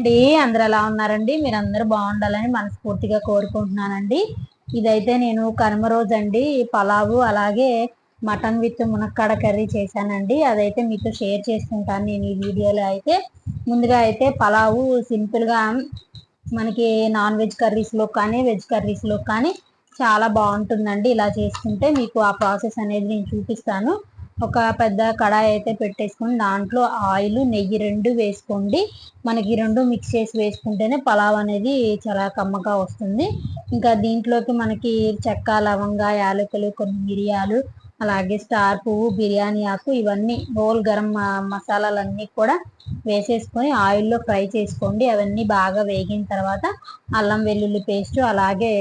అండి. అందరు ఎలా ఉన్నారండి? మీరు అందరూ బాగుండాలని మనస్ఫూర్తిగా కోరుకుంటున్నానండి. ఇదైతే నేను కనుమ రోజు అండి పలావు అలాగే మటన్ విత్ మునక్కాడ కర్రీ చేశానండి. అదైతే మీతో షేర్ చేసుకుంటాను నేను ఈ వీడియోలో అయితే. ముందుగా అయితే పలావు సింపుల్గా మనకి నాన్ వెజ్ కర్రీస్లో కానీ వెజ్ కర్రీస్లో కానీ చాలా బాగుంటుందండి. ఇలా చేసుకుంటే మీకు ఆ ప్రాసెస్ అనేది నేను చూపిస్తాను. ఒక పెద్ద కడాయి అయితే పెట్టేసుకొని దాంట్లో ఆయిల్ నెయ్యి రెండు వేసుకోండి. మనకి రెండు మిక్స్ చేసి వేసుకుంటేనే పలావ్ అనేది చాలా కమ్మగా వస్తుంది. ఇంకా దీంట్లోకి మనకి చెక్క లవంగ యాలకులు కొన్ని మిరియాలు అలాగే స్టార్ పువ్వు బిర్యానీ ఆకు ఇవన్నీ హోల్ గరం మసాలాలన్నీ కూడా వేసేసుకొని ఆయిల్లో ఫ్రై చేసుకోండి. అవన్నీ బాగా వేగిన తర్వాత అల్లం వెల్లుల్లి పేస్ట్ అలాగే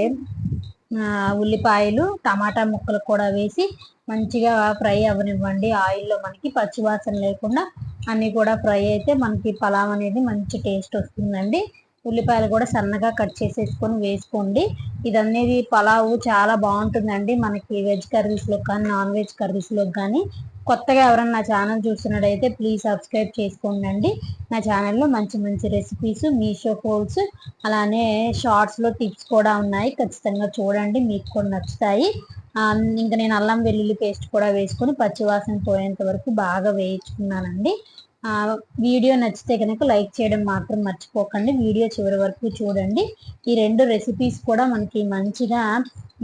ఉల్లిపాయలు టమాటా ముక్కలు కూడా వేసి మంచిగా ఫ్రై అవ్వనివ్వండి. ఆయిల్లో మనకి పచ్చివాసన లేకుండా అన్నీ కూడా ఫ్రై అయితే మనకి పలావ్ అనేది మంచి టేస్ట్ వస్తుందండి. ఉల్లిపాయలు కూడా సన్నగా కట్ చేసేసుకొని వేసుకోండి. ఇదనేది పలావు చాలా బాగుంటుందండి. మనకి వెజ్ కర్రీస్లో కానీ నాన్ వెజ్ కర్రీస్లో కానీ కొత్తగా ఎవరైనా నా ఛానల్ చూస్తున్నట్టయితే ప్లీజ్ సబ్స్క్రైబ్ చేసుకోండి నా ఛానల్లో మంచి మంచి రెసిపీస్ మీషో కోల్స్ అలానే షార్ట్స్లో టిప్స్ కూడా ఉన్నాయి. ఖచ్చితంగా చూడండి మీకు కూడా నచ్చుతాయి. ఇంకా నేను అల్లం వెల్లుల్లి పేస్ట్ కూడా వేసుకొని పచ్చివాసన పోయేంత వరకు బాగా వేయించుకున్నానండి. వీడియో నచ్చితే కనుక లైక్ చేయడం మాత్రం మర్చిపోకండి. వీడియో చివరి వరకు చూడండి. ఈ రెండు రెసిపీస్ కూడా మనకి మంచిగా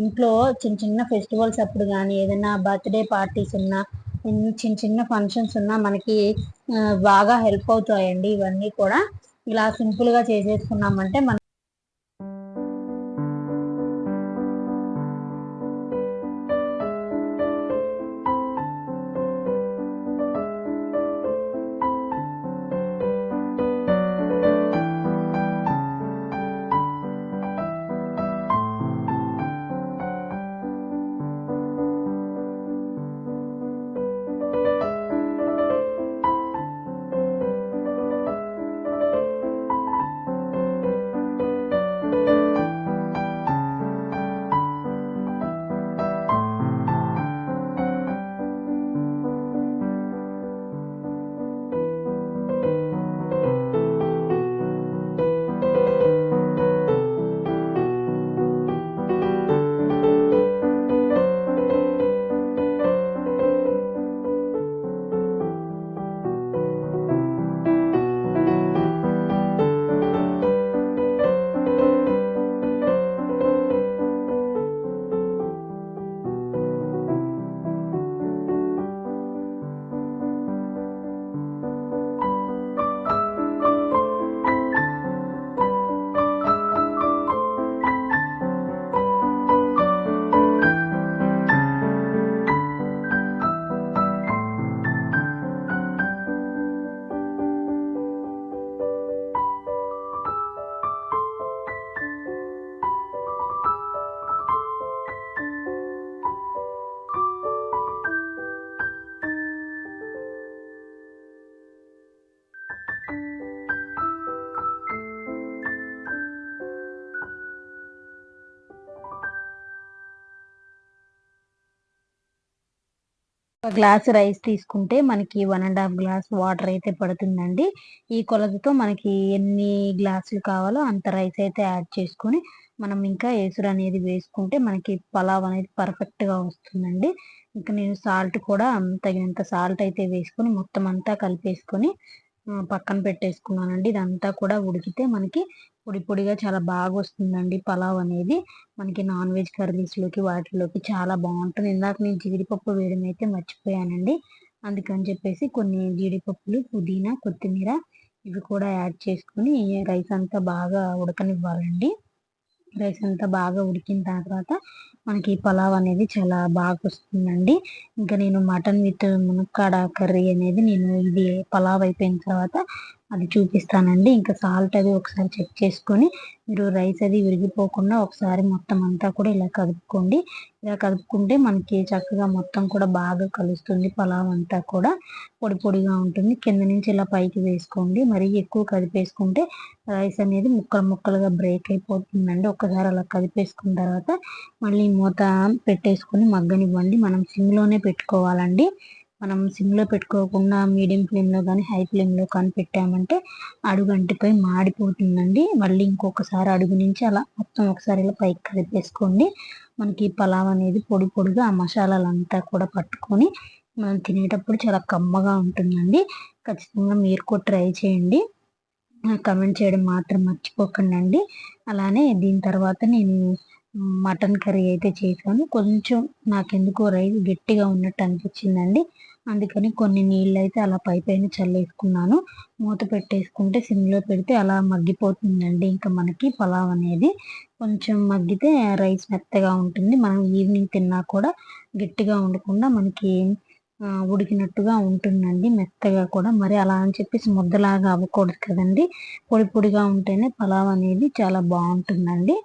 ఇంట్లో చిన్న చిన్న ఫెస్టివల్స్ అప్పుడు కానీ ఏదైనా బర్త్డే పార్టీస్ ఉన్నా చిన్న చిన్న ఫంక్షన్స్ ఉన్నా మనకి బాగా హెల్ప్ అవుతాయండి ఇవన్నీ కూడా. ఇలా సింపుల్గా చేసేసుకున్నామంటే మన ఒక గ్లాస్ రైస్ తీసుకుంటే మనకి one and half glass water అయితే పడుతుందండి. ఈ కొలతతో మనకి ఎన్ని గ్లాసులు కావాలో అంత రైస్ అయితే యాడ్ చేసుకొని మనం ఇంకా ఎసురు అనేది వేసుకుంటే మనకి పలావ్ అనేది పర్ఫెక్ట్గా వస్తుందండి. ఇంకా నేను సాల్ట్ కూడా తగినంత సాల్ట్ అయితే వేసుకొని మొత్తం అంతా కలిపేసుకొని పక్కన పెట్టేసుకున్నానండి. ఇదంతా కూడా ఉడికితే మనకి పొడి పొడిగా చాలా బాగా వస్తుందండి పలావ్ అనేది. మనకి నాన్ వెజ్ కర్రీస్లోకి వాటిలోకి చాలా బాగుంటుంది. ఇందాక నేను జీడిపప్పు వేయడం అయితే మర్చిపోయానండి. అందుకని చెప్పేసి కొన్ని జీడిపప్పులు పుదీనా కొత్తిమీర ఇవి కూడా యాడ్ చేసుకుని రైస్ అంతా బాగా ఉడకనివ్వాలండి. రైస్ అంతా బాగా ఉడికిన తర్వాత మనకి పలావ్ అనేది చాలా బాగా వస్తుందండి. ఇంకా నేను మటన్ విత్ మునక్కాడ కర్రీ అనేది నేను ఇది పలావ్ అయిపోయిన తర్వాత అది చూపిస్తానండి. ఇంకా సాల్ట్ అది ఒకసారి చెక్ చేసుకొని మీరు రైస్ అది విరిగిపోకుండా ఒకసారి మొత్తం అంతా కూడా ఇలా కలుపుకోండి ఇలా కలుపుకుంటే మనకి చక్కగా మొత్తం కూడా బాగా కలుస్తుంది. పలావ్ అంతా కూడా పొడి పొడిగా ఉంటుంది. కింద నుంచి ఇలా పైకి వేసుకోండి. మరీ ఎక్కువ కదిపేసుకుంటే రైస్ అనేది ముక్కలు ముక్కలుగా బ్రేక్ అయిపోతుందండి. ఒకసారి అలా కదిపేసుకున్న తర్వాత మళ్ళీ మూత పెట్టేసుకొని మగ్గనివ్వండి. మనం సిమ్లోనే పెట్టుకోవాలండి. మనం సిమ్లో పెట్టుకోకుండా మీడియం ఫ్లేమ్లో కానీ హై ఫ్లేమ్లో కానీ పెట్టామంటే అడుగు అంటిపై మాడిపోతుందండి. మళ్ళీ ఇంకొకసారి అడుగు నుంచి అలా మొత్తం ఒకసారి ఇలా పైకి కలిపేసుకోండి మనకి పలావ్ అనేది పొడి పొడిగా ఆ మసాలాలంతా కూడా పట్టుకొని మనం తినేటప్పుడు చాలా కమ్మగా ఉంటుందండి. ఖచ్చితంగా మీరు కూడా ట్రై చేయండి. కమెంట్ చేయడం మాత్రం మర్చిపోకండి అలానే దీని తర్వాత నేను మటన్ కర్రీ అయితే చేశాను. కొంచెం నాకెందుకో రైస్ గట్టిగా ఉన్నట్టు అనిపించిందండి. అందుకని కొన్ని నీళ్ళు అయితే అలా పై పైన చల్లేసుకున్నాను. మూత పెట్టేసుకుంటే సిమ్లో పెడితే అలా మగ్గిపోతుందండి ఇంకా మనకి పలావ్ అనేది. కొంచెం మగ్గితే రైస్ మెత్తగా ఉంటుంది. మనం ఈవినింగ్ తిన్నా కూడా గట్టిగా ఉండకుండా మనకి ఉడికినట్టుగా ఉంటుందండి. మెత్తగా కూడా. మరి అలా అని చెప్పేసి ముద్దలాగా అవ్వకూడదు కదండి. పొడి పొడిగా ఉంటేనే పలావ్ అనేది చాలా బాగుంటుందండి.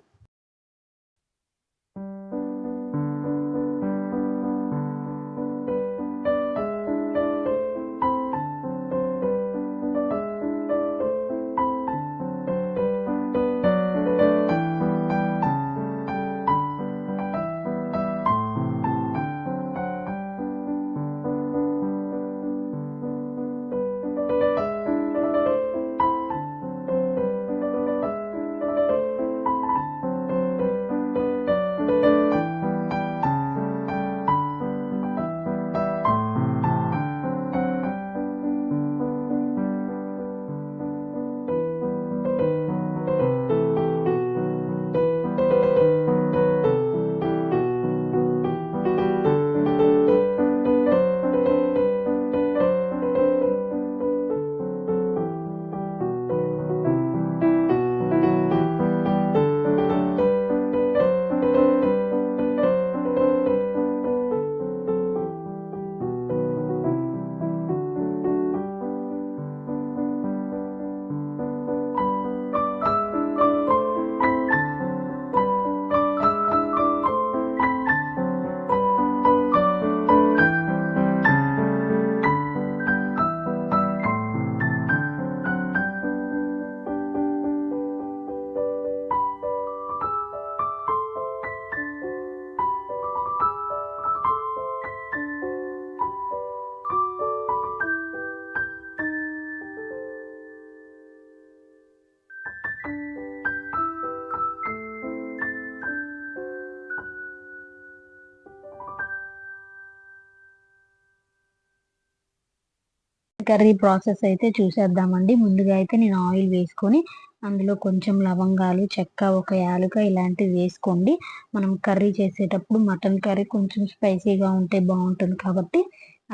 కర్రీ ప్రాసెస్ అయితే చూసేద్దామండి. ముందుగా అయితే నేను ఆయిల్ వేసుకొని అందులో కొంచెం లవంగాలు చెక్క ఒక యాలుక ఇలాంటివి వేసుకోండి. మనం కర్రీ చేసేటప్పుడు మటన్ కర్రీ కొంచెం స్పైసీగా ఉంటే బాగుంటుంది కాబట్టి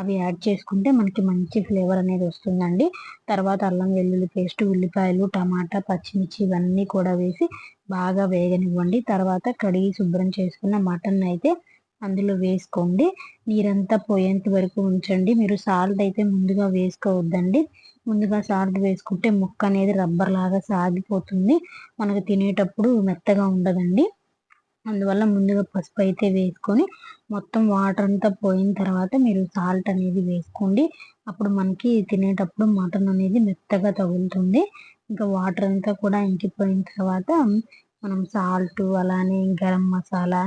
అవి యాడ్ చేసుకుంటే మనకి మంచి ఫ్లేవర్ అనేది వస్తుందండి. తర్వాత అల్లం వెల్లుల్లి పేస్ట్ ఉల్లిపాయలు టమాటా పచ్చిమిర్చి ఇవన్నీ కూడా వేసి బాగా వేగనివ్వండి. తర్వాత కడిగి శుభ్రం చేసుకున్న మటన్ అయితే అందులో వేసుకోండి. నీరంతా పోయేంత వరకు ఉంచండి. మీరు సాల్ట్ అయితే ముందుగా వేసుకోవద్దండి. ముందుగా సాల్ట్ వేసుకుంటే ముక్క అనేది రబ్బర్ లాగా సాగిపోతుంది. మనకు తినేటప్పుడు మెత్తగా ఉండదండి. అందువల్ల ముందుగా పసుపు అయితే వేసుకొని మొత్తం వాటర్ అంతా పోయిన తర్వాత మీరు సాల్ట్ అనేది వేసుకోండి. అప్పుడు మనకి తినేటప్పుడు మటన్ అనేది మెత్తగా తగులుతుంది. ఇంకా వాటర్ అంతా కూడా ఇంకిపోయిన తర్వాత మనం సాల్ట్ అలానే గరం మసాలా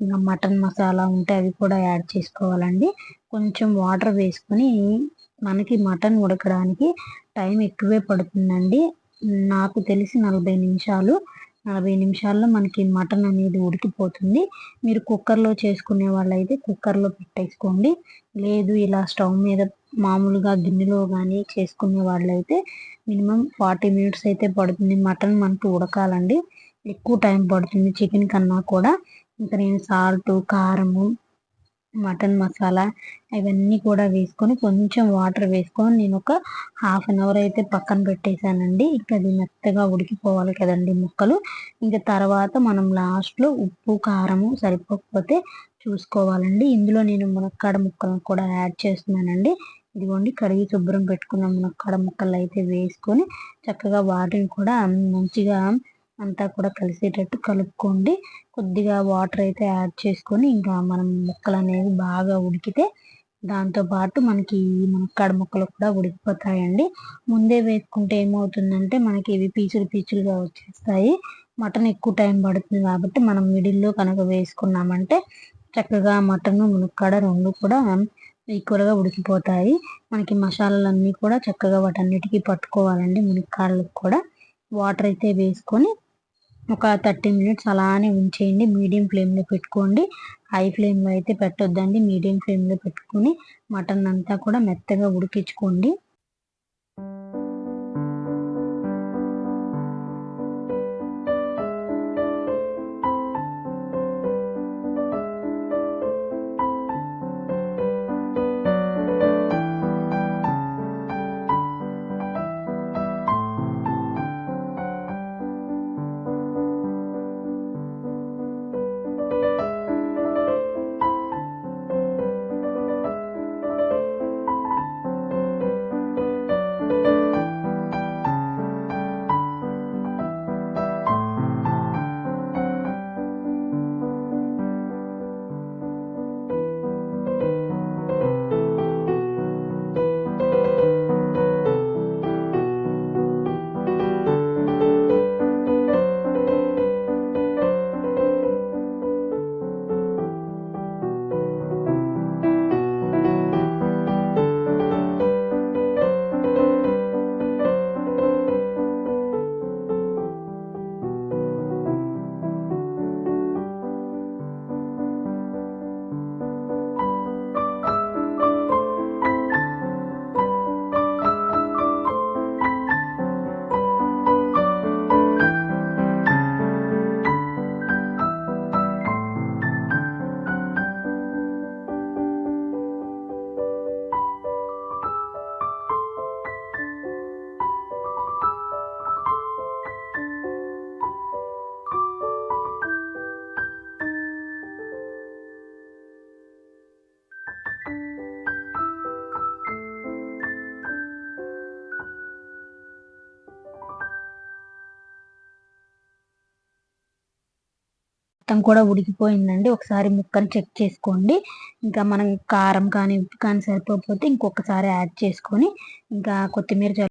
ఇంకా మటన్ మసాలా ఉంటే అవి కూడా యాడ్ చేసుకోవాలండి. కొంచెం వాటర్ వేసుకొని మనకి మటన్ ఉడకడానికి టైం ఎక్కువే పడుతుందండి. నాకు తెలిసి నలభై నిమిషాలు. నలభై నిమిషాల్లో మనకి మటన్ అనేది ఉడికిపోతుంది. మీరు కుక్కర్లో చేసుకునే వాళ్ళైతే కుక్కర్లో పెట్టేసుకోండి. లేదు ఇలా స్టవ్ మీద మామూలుగా గిన్నెలో కానీ చేసుకునే వాళ్ళైతే మినిమం ఫార్టీ మినిట్స్ అయితే పడుతుంది మటన్ మనకు ఉడకాలండి. ఎక్కువ టైం పడుతుంది చికెన్ కన్నా కూడా. ఇంకా నేను సాల్ట్ కారము మటన్ మసాలా ఇవన్నీ కూడా వేసుకొని కొంచెం వాటర్ వేసుకొని నేను ఒక హాఫ్ అన్ అవర్ అయితే పక్కన పెట్టేశానండి. ఇంకా అది మెత్తగా ఉడికిపోవాలి కదండి ముక్కలు. ఇంకా తర్వాత మనం లాస్ట్లో ఉప్పు కారము సరిపోకపోతే చూసుకోవాలండి. ఇందులో నేను మునక్కాడ ముక్కలను కూడా యాడ్ చేస్తున్నానండి. ఇదిగోండి కడిగి శుభ్రం పెట్టుకున్న మునక్కాడ ముక్కలు అయితే వేసుకొని చక్కగా వాటిని కూడా మంచిగా అంతా కూడా కలిసేటట్టు కలుపుకోండి. కొద్దిగా వాటర్ అయితే యాడ్ చేసుకొని ఇంకా మనం ముక్కలు అనేవి బాగా ఉడికితే దాంతోపాటు మనకి మునక్కాడ ముక్కలు కూడా ఉడికిపోతాయండి. ముందే వేసుకుంటే ఏమవుతుందంటే మనకి ఇవి పీచులు పీచులుగా వచ్చేస్తాయి. మటన్ ఎక్కువ టైం పడుతుంది కాబట్టి మనం మిడిల్లో కనుక వేసుకున్నామంటే చక్కగా మటన్ మునక్కాడ రెండు కూడా ఈక్వల్గా ఉడికిపోతాయి. మనకి మసాలాలన్నీ కూడా చక్కగా వాటన్నిటికీ పట్టుకోవాలండి మునక్కాడలకు కూడా. వాటర్ అయితే వేసుకొని ఒక థర్టీ మినిట్స్ అలానే ఉంచేయండి. మీడియం ఫ్లేమ్లో పెట్టుకోండి. హై ఫ్లేమ్లో అయితే పెట్టొద్దండి. మీడియం ఫ్లేమ్లో పెట్టుకొని మటన్ అంతా కూడా మెత్తగా ఉడికించుకోండి. మొత్తం కూడా ఉడికిపోయిందండి. ఒకసారి ముక్కను చెక్ చేసుకోండి. ఇంకా మనం కారం కానీ ఉప్పు కానీ సరిపోకపోతే ఇంకొకసారి యాడ్ చేసుకొని ఇంకా కొత్తిమీర